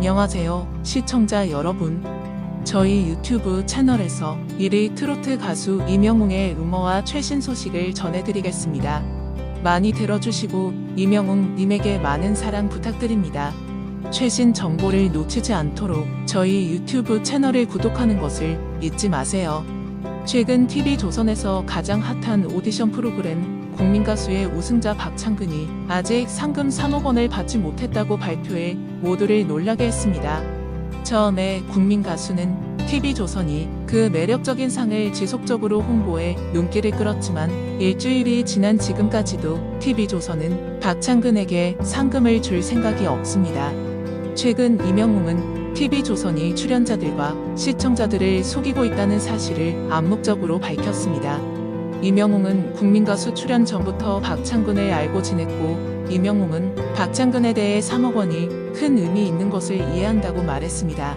안녕하세요, 시청자 여러분. 저희 유튜브 채널에서 1위 트로트 가수 이명웅의 루머와 최신 소식을 전해드리겠습니다. 많이 들어주시고 이명웅 님에게 많은 사랑 부탁드립니다. 최신 정보를 놓치지 않도록 저희 유튜브 채널을 구독하는 것을 잊지 마세요. 최근 TV조선에서 가장 핫한 오디션 프로그램 국민가수의 우승자 박창근이 아직 상금 3억 원을 받지 못했다고 발표해 모두를 놀라게 했습니다. 처음에 국민가수는 TV조선이 그 매력적인 상을 지속적으로 홍보해 눈길을 끌었지만 일주일이 지난 지금까지도 TV조선은 박창근에게 상금을 줄 생각이 없습니다. 최근 이명웅은 TV조선이 출연자들과 시청자들을 속이고 있다는 사실을 암묵적으로 밝혔습니다. 이명웅은 국민가수 출연 전부터 박창근을 알고 지냈고 이명웅은 박창근에 대해 3억 원이 큰 의미 있는 것을 이해한다고 말했습니다.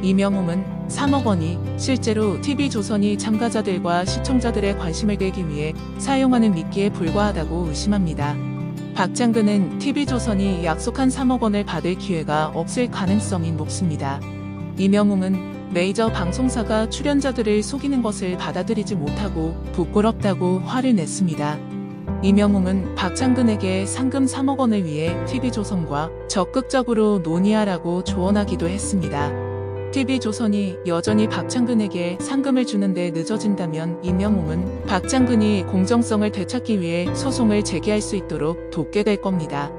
이명웅은 3억 원이 실제로 TV조선이 참가자들과 시청자들의 관심을 끌기 위해 사용하는 미끼에 불과하다고 의심합니다. 박창근은 TV조선이 약속한 3억 원을 받을 기회가 없을 가능성이 높습니다. 이명웅은 메이저 방송사가 출연자들을 속이는 것을 받아들이지 못하고 부끄럽다고 화를 냈습니다. 이명웅은 박창근에게 상금 3억 원을 위해 TV조선과 적극적으로 논의하라고 조언하기도 했습니다. TV조선이 여전히 박창근에게 상금을 주는데 늦어진다면 이명웅은 박창근이 공정성을 되찾기 위해 소송을 제기할 수 있도록 돕게 될 겁니다.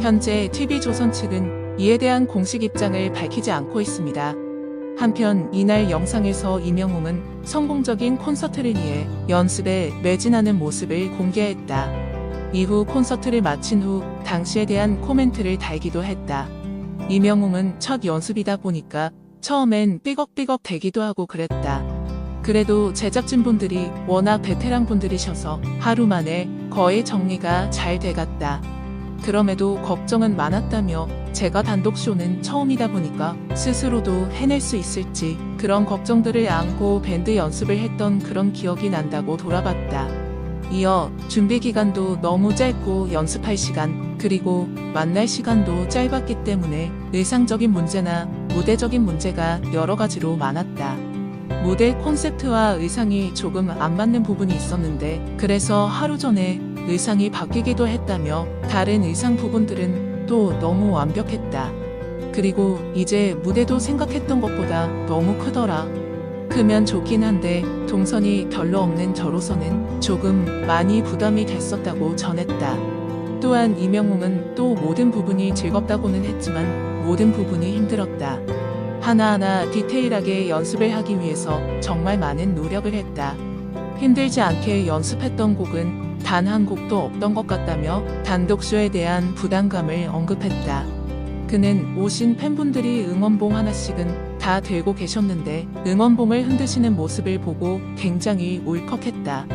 현재 TV조선 측은 이에 대한 공식 입장을 밝히지 않고 있습니다. 한편 이날 영상에서 이명웅은 성공적인 콘서트를 위해 연습에 매진하는 모습을 공개했다. 이후 콘서트를 마친 후 당시에 대한 코멘트를 달기도 했다. 이명웅은 첫 연습이다 보니까 처음엔 삐걱삐걱 대기도 하고 그랬다. 그래도 제작진분들이 워낙 베테랑 분들이셔서 하루 만에 거의 정리가 잘 돼갔다. 그럼에도 걱정은 많았다며 제가 단독쇼는 처음이다 보니까 스스로도 해낼 수 있을지 그런 걱정들을 안고 밴드 연습을 했던 그런 기억이 난다고 돌아봤다. 이어 준비 기간도 너무 짧고 연습할 시간 그리고 만날 시간도 짧았기 때문에 의상적인 문제나 무대적인 문제가 여러 가지로 많았다. 무대 콘셉트와 의상이 조금 안 맞는 부분이 있었는데 그래서 하루 전에 의상이 바뀌기도 했다며 다른 의상 부분들은 또 너무 완벽했다. 그리고 이제 무대도 생각했던 것보다 너무 크더라. 크면 좋긴 한데 동선이 별로 없는 저로서는 조금 많이 부담이 됐었다고 전했다. 또한 이명웅은 또 모든 부분이 즐겁다고는 했지만 모든 부분이 힘들었다. 하나하나 디테일하게 연습을 하기 위해서 정말 많은 노력을 했다. 힘들지 않게 연습했던 곡은 단 한 곡도 없던 것 같다며 단독쇼에 대한 부담감을 언급했다. 그는 오신 팬분들이 응원봉 하나씩은 다 들고 계셨는데 응원봉을 흔드시는 모습을 보고 굉장히 울컥했다.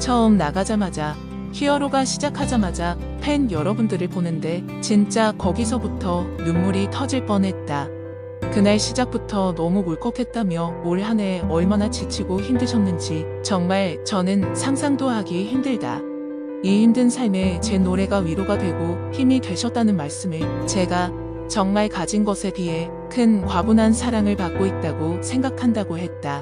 처음 나가자마자 히어로가 시작하자마자 팬 여러분들을 보는데 진짜 거기서부터 눈물이 터질 뻔했다. 그날 시작부터 너무 울컥했다며 올 한 해 얼마나 지치고 힘드셨는지 정말 저는 상상도 하기 힘들다. 이 힘든 삶에 제 노래가 위로가 되고 힘이 되셨다는 말씀을 제가 정말 가진 것에 비해 큰 과분한 사랑을 받고 있다고 생각한다고 했다.